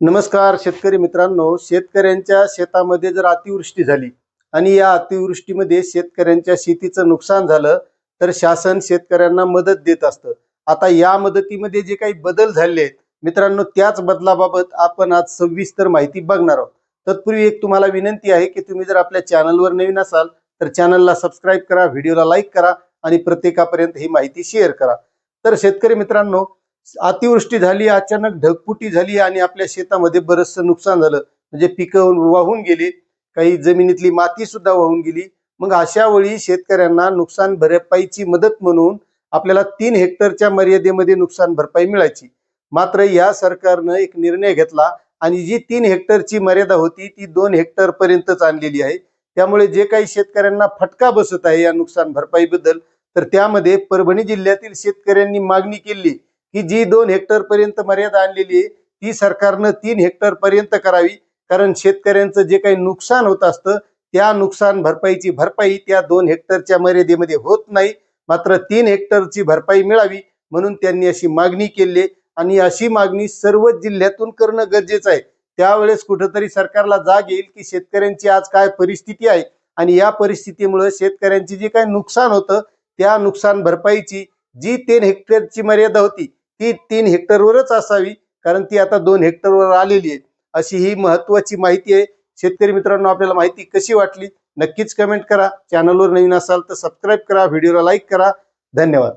नमस्कार शेतकरी मित्रांनो शेतकऱ्यांच्या शेतामध्ये जर अतिवृष्टी झाली आणि या अतिवृष्टीमध्ये शेतकऱ्यांच्या शेतीचं नुकसान झालं तर शासन शेतकऱ्यांना मदत देत असतं. आता या मदतीमध्ये जे काही बदल झाले आहेत मित्रांनो त्याच बदलाबाबत आपण आज सविस्तर माहिती बघणार आहोत. तत्पूर्वी एक तुम्हाला विनंती आहे की तुम्ही जर आपल्या चॅनलवर नवीन असाल तर चॅनलला सबस्क्राईब करा व्हिडिओला लाईक करा आणि प्रत्येकापर्यंत ही माहिती शेअर करा. तर शेतकरी मित्रांनो अतिवृष्टी झाली अचानक ढगफुटी झाली आणि आपल्या शेतामध्ये बरचसं नुकसान झालं. म्हणजे पिकं वाहून गेली काही जमिनीतली माती सुद्धा वाहून गेली. मग अशा वेळी शेतकऱ्यांना नुकसान भरपाईची मदत म्हणून आपल्याला तीन हेक्टरच्या मर्यादेमध्ये नुकसान भरपाई मिळायची. मात्र या सरकारनं एक निर्णय घेतला आणि जी तीन हेक्टरची मर्यादा होती ती दोन हेक्टर पर्यंतच आणलेली आहे. त्यामुळे जे काही शेतकऱ्यांना फटका बसत आहे या नुकसान भरपाईबद्दल तर त्यामध्ये परभणी जिल्ह्यातील शेतकऱ्यांनी मागणी केली. की जी दोन हेक्टर पर्यंत मर्यादा आणलेली आहे ती सरकारनं तीन हेक्टर पर्यंत करावी. कारण शेतकऱ्यांचं जे काही नुकसान होत असतं त्या नुकसान भरपाईची भरपाई त्या दोन हेक्टरच्या मर्यादेमध्ये होत नाही. मात्र तीन हेक्टरची भरपाई मिळावी म्हणून त्यांनी अशी मागणी केली आणि अशी मागणी सर्व जिल्ह्यातून करणं गरजेचं आहे. त्यावेळेस कुठंतरी सरकारला जाग येईल की शेतकऱ्यांची आज काय परिस्थिती आहे. आणि या परिस्थितीमुळे शेतकऱ्यांची जे काही नुकसान होतं त्या नुकसान भरपाईची जी तीन हेक्टरची मर्यादा होती ती तीन हेक्टरवरच असावी कारण ती आता दोन हेक्टरवर आलेली आहे. अशी ही महत्वाची माहिती आहे. शेतकरी मित्रांनो आपल्याला माहिती कशी वाटली? नक्कीच कमेंट करा. चॅनलवर नवीन असाल तर सबस्क्राईब करा. व्हिडिओला लाईक करा. धन्यवाद.